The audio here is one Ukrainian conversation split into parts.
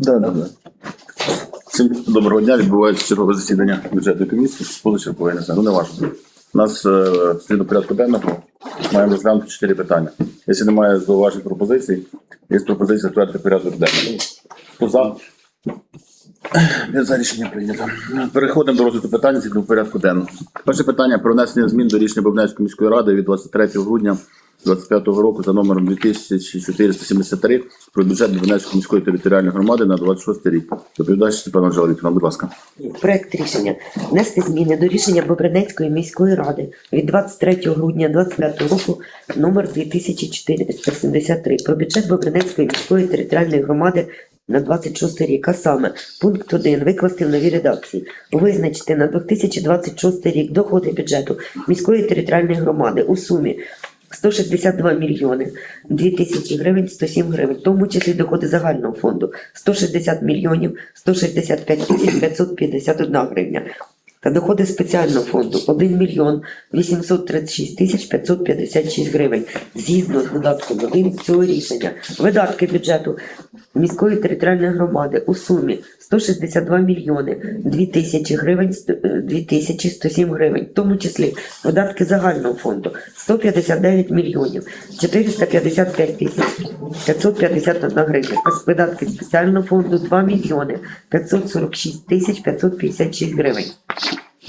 Да, да, да. Всім доброго дня. Відбувається чергове засідання бюджетної комісії. Позачергове, я не знаю, ну не важливо. У нас е, згідно порядку денного маємо розглянути чотири питання. Якщо немає зауважень пропозицій, є пропозиція затвердити порядок денний. Хто за? Не за рішення прийнято. Переходимо до розгляду питань згідно порядку денного. Перше питання про внесення змін до рішення Бобнецької міської ради від 23 грудня 25 року за номером 2473 про бюджет Бобнецької міської територіальної громади на 26 рік. Доповідач Степан Анжела Вікторовна, будь ласка. Проект рішення внести зміни до рішення Бобринецької міської ради від 23 грудня 2025 року номер 2473 про бюджет Бобринецької міської територіальної громади на 26 рік, а саме пункт 1 викласти в новій редакції, визначити на 2026 рік доходи бюджету міської територіальної громади у сумі 162 мільйони 2 тисячі гривень 107 гривень, в тому числі доходи загального фонду 160 мільйонів 165 тисяч 551 гривня. Та доходи спеціального фонду 1 мільйон 836 тисяч 556 гривень. Згідно з додатком 1 цього рішення. Видатки бюджету міської територіальної громади у сумі 162 мільйони 2 тисячі гривень, 2 тисячі 107 гривень, в тому числі видатки загального фонду 159 мільйонів 455 тисяч 551 гривня, видатки спеціального фонду 2 мільйони 546 тисяч 556 гривень.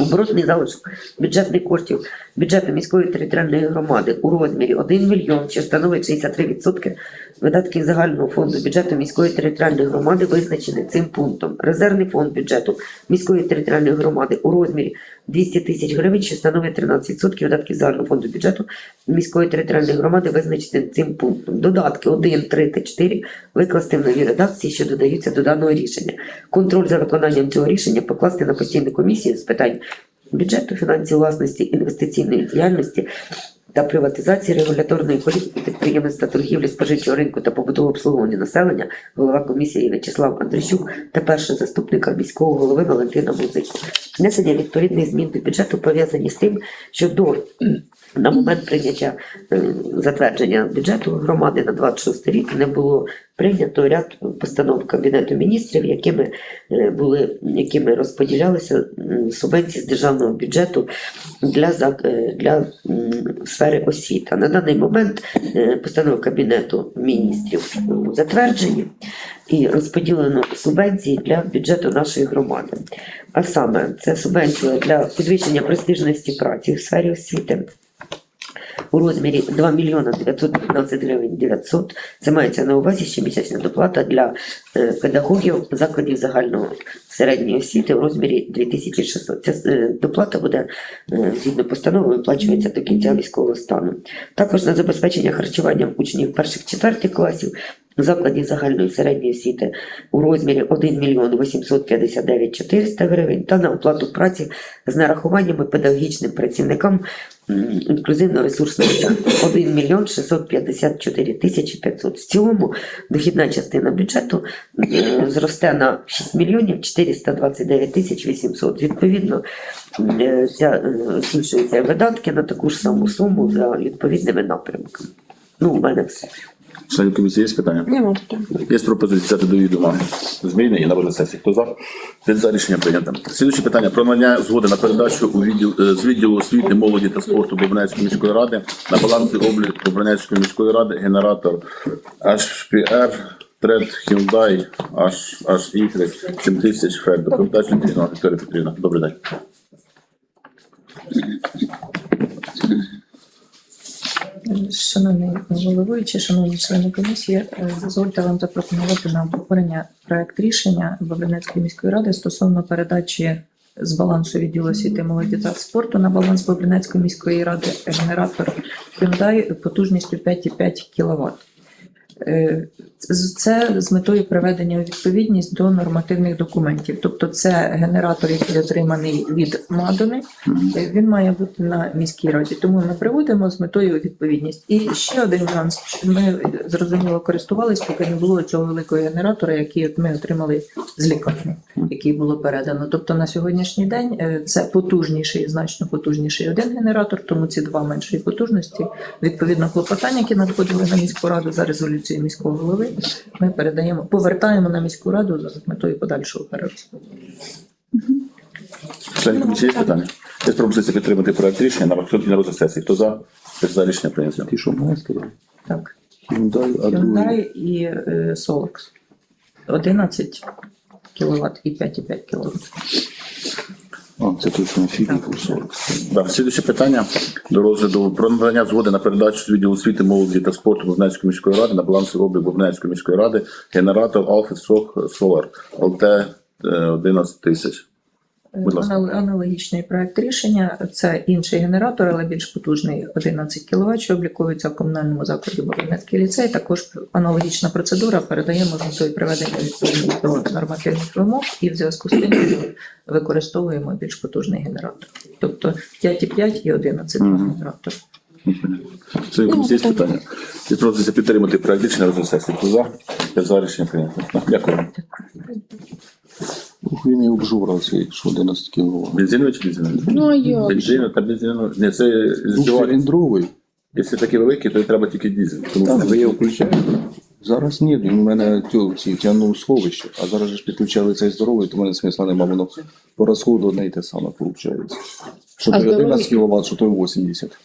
Оборотний залишок бюджетних коштів бюджету міської територіальної громади у розмірі 1 мільйон, що становить 63% видатків загального фонду бюджету міської територіальної громади визначений цим пунктом. Резервний фонд бюджету міської територіальної громади у розмірі 200 тисяч гривень, що становить 13% видатків загального фонду бюджету міської територіальної громади визначені цим пунктом. Додатки 1, 3 та 4 викласти в новій редакції, що додаються до даного рішення. Контроль за виконанням цього рішення покласти на постійну комісію з питань бюджету, фінансів власності, інвестиційної діяльності та приватизації регуляторної політики підприємництва торгівлі споживчого ринку та побутового обслуговування населення, голова комісії В'ячеслав Андрійчук та перший заступника міського голови Валентина Музик. Внесення відповідних змін до бюджету пов'язані з тим, що до на момент прийняття е, затвердження бюджету громади на 26 рік не було прийнято ряд постанов Кабінету міністрів, якими е, були якими розподілялися субвенції з державного бюджету для е, для сфери освіти. На даний момент постанови Кабінету міністрів затверджені і розподілено субвенції для бюджету нашої громади. А саме це субвенція для підвищення престижності праці в сфері освіти у розмірі 2 мільйона 915 гривень 900. Це мається на увазі щомісячна доплата для е, педагогів закладів загальної середньої освіти в розмірі 2600. Ця е, доплата буде е, згідно постанови виплачується до кінця військового стану. Також на забезпечення харчуванням учнів перших четвертих класів закладів загальної середньої освіти у розмірі 1 мільйон 859 400 гривень та на оплату праці з нарахуваннями педагогічним працівникам інклюзивно-ресурсного центру 1 мільйон 654 тисячі 500. В цілому дохідна частина бюджету е, зросте на 6 мільйонів 429 тисяч 800. Відповідно, е, ця, е, збільшуються видатки на таку ж саму суму за відповідними напрямками. Ну, у мене все. Членів комісії є питання? Нема питань. Є пропозиція взяти до відома зміни і на сесії. Хто за? Один за рішення прийнято. Слідуюче питання про надання згоди на передачу у відділ е, з відділу освіти, молоді та спорту Бобринецької міської ради на балансі обліку Бобринецької міської ради генератор HPR Тред Hyundai H HY 7000 Фед. Доповідач Вікторія Петрівна. Добрий день. Шановний головуючий, шановні члени комісії, е, дозвольте вам запропонувати на обговорення проект рішення Бобринецької міської ради стосовно передачі з балансу відділу освіти молоді та спорту на баланс Бобринецької міської ради генератор Hyundai потужністю 5,5 кВт. Це з метою приведення у відповідність до нормативних документів. Тобто, це генератор, який отриманий від Мадони, він має бути на міській раді. Тому ми приводимо з метою у відповідність. І ще один нюанс. Ми зрозуміло користувались, поки не було цього великого генератора, який от ми отримали з лікарні, який було передано. Тобто на сьогоднішній день е, це потужніший, значно потужніший один генератор, тому ці два меншої потужності. Відповідно, клопотання, які надходили на міську раду за резолюцією міського голови, ми передаємо, повертаємо на міську раду з метою подальшого перерозподілу. Членів комісії є питання? Є пропозиція підтримати проект рішення на наступній розгляд сесії. Хто за? Теж за рішення прийнято. Ті, що мене сказав? Так. Hyundai. Hyundai і е, Solex. 11 кВт і 5,5 кВт. А, це точно Філіп 40. Да, слідуюче питання до розгляду про надання згоди на передачу з відділу освіти, молоді та спорту Бовнецької міської ради на баланс облік Бовнецької міської ради генератор Alpha Сох Solar ЛТ е, 11 тисяч. Будь ласка. Аналогічний проект рішення. Це інший генератор, але більш потужний 11 кВт, що обліковується в комунальному закладі Богданецький ліцей. Також аналогічна процедура. Передаємо з метою приведення відповідно до нормативних вимог і в зв'язку з тим використовуємо більш потужний генератор. Тобто 5,5 і 11 Мгм. генератор. Членів комісії є питання. Є пропозиція підтримати проект рішення розгляд сесії. Хто за? За рішення прийнято. Дякую. Ух, Він і обжурав цей, що 11 кВт. Бензиновий чи дизельний? Ну а як? Бензиновий та бензиновий. Ні, це здівання. Двохциліндровий. Якщо такі великі, то треба тільки дизель. Тому Так, що ви його включаєте? Зараз ні, він у мене ці тягнув сховище, а зараз же ж підключали цей здоровий, то в мене смисла нема, воно по розходу одне і те саме виходить. Що А той 11 кВт, що той 80.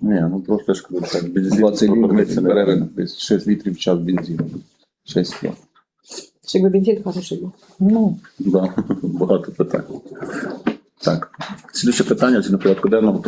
Ні, ну просто ж коли так бензин. 20 пропонується літрів не десь 6 літрів в час бензину. 6 км. Щоб бензин хороший був. Ну, Да, багато питань. Так. Слідуюче питання це на порядку денного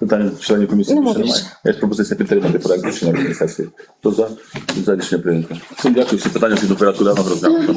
питання членів комісії більше немає. Є пропозиція підтримати проект рішення сесії. Хто за? За рішення прийнято. Всім дякую, всі питання згідно порядку денного розглянуто.